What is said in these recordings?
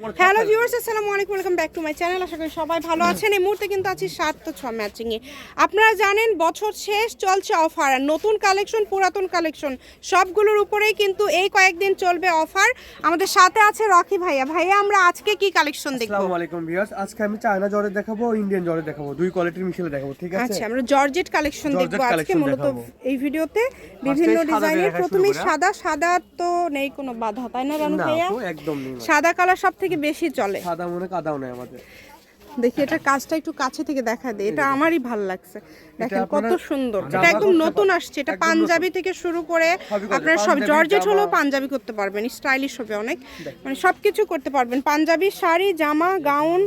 Hello viewers আসসালামু আলাইকুম welcome back to my channel. আশা করি সবাই ভালো আছেন। এই মুহূর্তে কিন্তু আছি সাত তো ছ ম্যাচিংয়ে। আপনারা জানেন বছর শেষ চলছে অফার আর নতুন কালেকশন পুরাতন কালেকশন সবগুলোর উপরেই কিন্তু এই কয়েকদিন চলবে অফার। আমাদের সাথে আছে রকি ভাইয়া। ভাইয়া আমরা আজকে কি কালেকশন দেখব? আসসালামু আলাইকুম ভিউয়ার্স। আজকে আমি চায়না জর্জেট দেখাবো ইন্ডিয়ান জর্জেট দেখাবো। দুই কোয়ালিটির মিশেলে দেখাবো ঠিক আছে? আচ্ছা আমরা জর্জেট কালেকশন দেখব আজকে মূলত এই ভিডিওতে। বিভিন্ন ডিজাইনের প্রথমেই হ্যাঁ? সাদা সাদা তো নেই কোনো বাধা তাই না রানু ভাইয়া? একদম নেই। সাদা কালার সব থেকে বেশি চলে। সাদা মনে কাদাও নাই আমাদের। দেখি এটা কাজটা একটু কাছে থেকে দেখা দেয় এটা আমারই ভালো লাগছে। দেখেন কত সুন্দর। এটা একদম নতুন আসছে। এটা পাঞ্জাবি থেকে শুরু করে আপনার সব জর্জেট হলেও পাঞ্জাবি করতে পারবেন। স্টাইলিশ হবে অনেক। মানে সবকিছু করতে পারবেন। পাঞ্জাবি শাড়ি জামা গাউন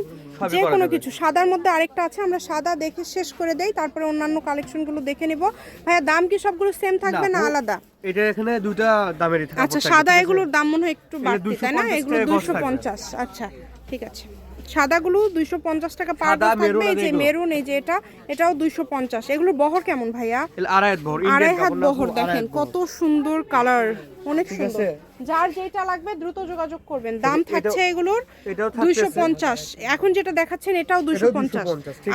যে কোনো কিছু। সাদার মধ্যে আরেকটা আছে আমরা সাদা দেখে শেষ করে দেই তারপরে অন্যান্য কালেকশনগুলো দেখে নিব। ভাইয়া দাম কি সবগুলো সেম থাকবে না আলাদা? এটা এখানে দুইটা দামেরই থাকে আচ্ছা সাদা এগুলোর দাম মনে হয় একটু বাড়তি তাই না? 250 এগুলো টাকা গজ দুইশো থাকবে। পঞ্চাশ আচ্ছা ঠিক আছে। সাদাগুলো দুইশো পঞ্চাশ টাকা পার থাকবে এই যে মেরুন এই যে এটা এটাও দুইশো পঞ্চাশ। এগুলো বহর কেমন ভাইয়া? আড়াই হাত বহর দেখেন কত সুন্দর কালার অনেক সুন্দর। যার যেটা লাগবে দ্রুত যোগাযোগ করবেন। দাম থাকছে এগুলোর দুইশো পঞ্চাশ। এখন যেটা দেখাচ্ছেন এটাও দুইশো পঞ্চাশ।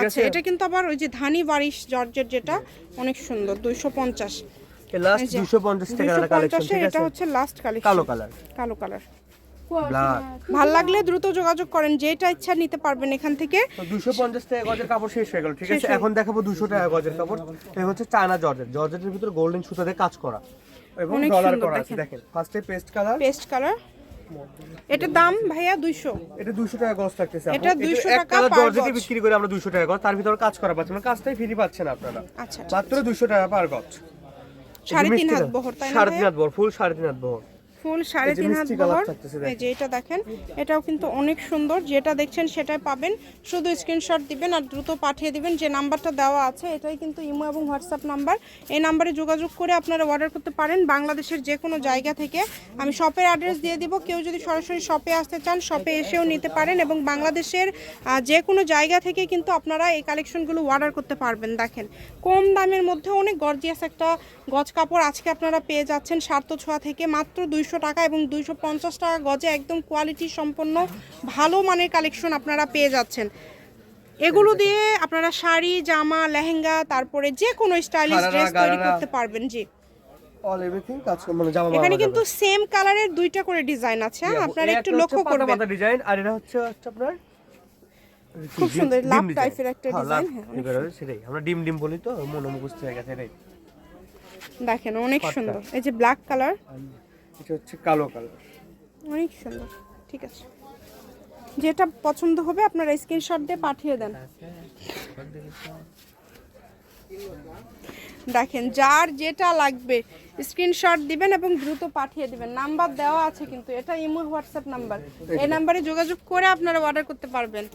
আচ্ছা এটা কিন্তু আবার ওই যে ধানি বারিশ জর্জের যেটা অনেক সুন্দর দুইশো পঞ্চাশ। লাস্ট 250 টাকা কালেকশন পঞ্চাশে এটা হচ্ছে লাস্ট কালেকশন কালো কালার কালো কালার ব্ল্যাক ভালো লাগলে দ্রুত যোগাযোগ করেন যেটা ইচ্ছা নিতে পারবেন এখান থেকে। তো 250 টাকা গজের কাপড় শেষ হয়ে গেল ঠিক আছে? এখন দেখাবো 200 টাকা গজের কাপড়। এটা হচ্ছে চায়না জর্জেট। জর্জেটের ভিতরে গোল্ডেন সুতা দিয়ে কাজ করা এবং ডলার করা আছে দেখেন। ফার্স্টে পেস্ট কালার পেস্ট কালার এটার দাম ভাইয়া দুইশো। এটা 200 টাকা গজ থাকতেছে এটা 200 টাকা গজ। বিক্রি করে আমরা 200 টাকা গজ। তার ভিতরে কাজ করা পাচ্ছেন মানে কাজটাই ফ্রি পাচ্ছেন আপনারা। আচ্ছা মাত্র 200 টাকা পার গজ। সাড়ে তিন মিষ্টি হাত বহর তাই না সাড়ে তিন ভাইয়া? হাত বহর ফুল সাড়ে তিন হাত বহর। ফুল সাড়ে তিন হাত বহর এই যে এটা দেখেন এটাও কিন্তু অনেক সুন্দর। যেটা দেখছেন সেটাই পাবেন। শুধু স্ক্রিনশট দিবেন আর দ্রুত পাঠিয়ে দিবেন। যে নাম্বারটা দেওয়া আছে এটাই কিন্তু ইমো এবং হোয়াটসঅ্যাপ নাম্বার। এই নাম্বারে যোগাযোগ করে আপনারা অর্ডার করতে পারেন বাংলাদেশের যে কোনো জায়গা থেকে। আমি শপের অ্যাড্রেস দিয়ে দিব। কেউ যদি সরাসরি শপে আসতে চান শপে এসেও নিতে পারেন এবং বাংলাদেশের যে কোনো জায়গা থেকে কিন্তু আপনারা এই কালেকশনগুলো অর্ডার করতে পারবেন। দেখেন কম দামের মধ্যে অনেক গর্জিয়াস একটা গজ কাপড় আজকে আপনারা পেয়ে যাচ্ছেন সার্থ ছোঁয়া থেকে। মাত্র দুইশো টাকা এবং দুইশো পঞ্চাশ টাকা গজে একদম কোয়ালিটি সম্পন্ন ভালো মানের কালেকশন আপনারা পেয়ে যাচ্ছেন। এগুলো দিয়ে আপনারা শাড়ি জামা লেহেঙ্গা তারপরে যে কোনো স্টাইলিশ ড্রেস তৈরি করতে পারবেন জি। অল এভরিথিং কাজ মানে জামা এখানে কিন্তু সেম কালারের দুইটা করে ডিজাইন আছে হ্যাঁ? আপনারা একটু লক্ষ্য হচ্ছে করবেন। পাতা ডিজাইন আর এটা হচ্ছে হচ্ছে আপনার খুব সুন্দর, লাভ টাইপের একটা হ্যাঁ, ডিজাইন, হ্যাঁ, সেটাই। আমরা ডিম ডিম বলি তো হয়ে গেছে এটাই। দেখেন অনেক সুন্দর। এই যে ব্ল্যাক কালার এটা হচ্ছে কালো কালার। অনেক সুন্দর ঠিক আছে। যেটা পছন্দ হবে আপনারা স্ক্রিনশট দিয়ে পাঠিয়ে দেন। দেখেন যার যেটা লাগবে স্ক্রিনশট দিবেন এবং দ্রুত পাঠিয়ে দিবেন। নাম্বার দেওয়া আছে কিন্তু এটা ইমো হোয়াটসঅ্যাপ নাম্বার এই নাম্বারে যোগাযোগ করে আপনারা অর্ডার করতে পারবেন।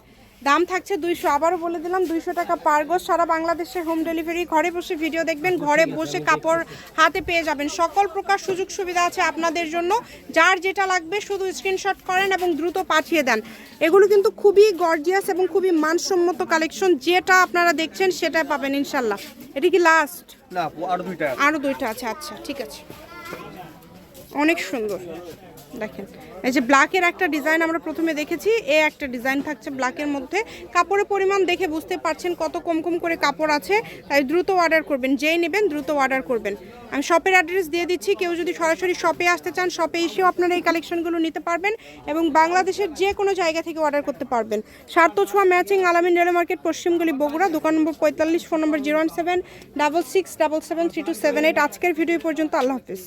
দাম থাকছে দুইশো আবারও বলে দিলাম দুইশো টাকা পার গোজ সারা বাংলাদেশে হোম ডেলিভারি ঘরে বসে ভিডিও দেখবেন ঘরে বসে কাপড় হাতে পেয়ে যাবেন। সকল প্রকার সুযোগ সুবিধা আছে আপনাদের জন্য। যার যেটা লাগবে শুধু স্ক্রিনশট করেন এবং দ্রুত পাঠিয়ে দেন। এগুলো কিন্তু খুবই গর্জিয়াস এবং খুবই মানসম্মত কালেকশন যেটা আপনারা দেখছেন সেটা পাবেন ইনশাল্লাহ। এটা কি লাস্ট না আপু আরও দুইটা আরও দুইটা আছে আচ্ছা ঠিক আছে। অনেক সুন্দর। দেখেন। এই যে ব্ল্যাকের একটা ডিজাইন আমরা প্রথমে দেখেছি, এ একটা ডিজাইন থাকছে ব্ল্যাকের মধ্যে। কাপড়ের পরিমাণ দেখে বুঝতে পারছেন কত কম কম করে কাপড় আছে, তাই দ্রুত অর্ডার করবেন, যেই নেবেন দ্রুত অর্ডার করবেন। আমি শপের অ্যাড্রেস দিয়ে দিচ্ছি, কেউ যদি সরাসরি শপে আসতে চান শপে এসেও আপনারা এই কালেকশনগুলো নিতে পারবেন এবং বাংলাদেশের যে কোনো জায়গা থেকে অর্ডার করতে পারবেন। সার্থ ছোঁয়া ম্যাচিং আলামিন রেল মার্কেট, পশ্চিমগুলি বগুড়া, দোকান নম্বর পঁয়তাল্লিশ phone number zero one seven double six double seven three two seven eight আজকের ভিডিও পর্যন্ত, আল্লাহ হাফিজ।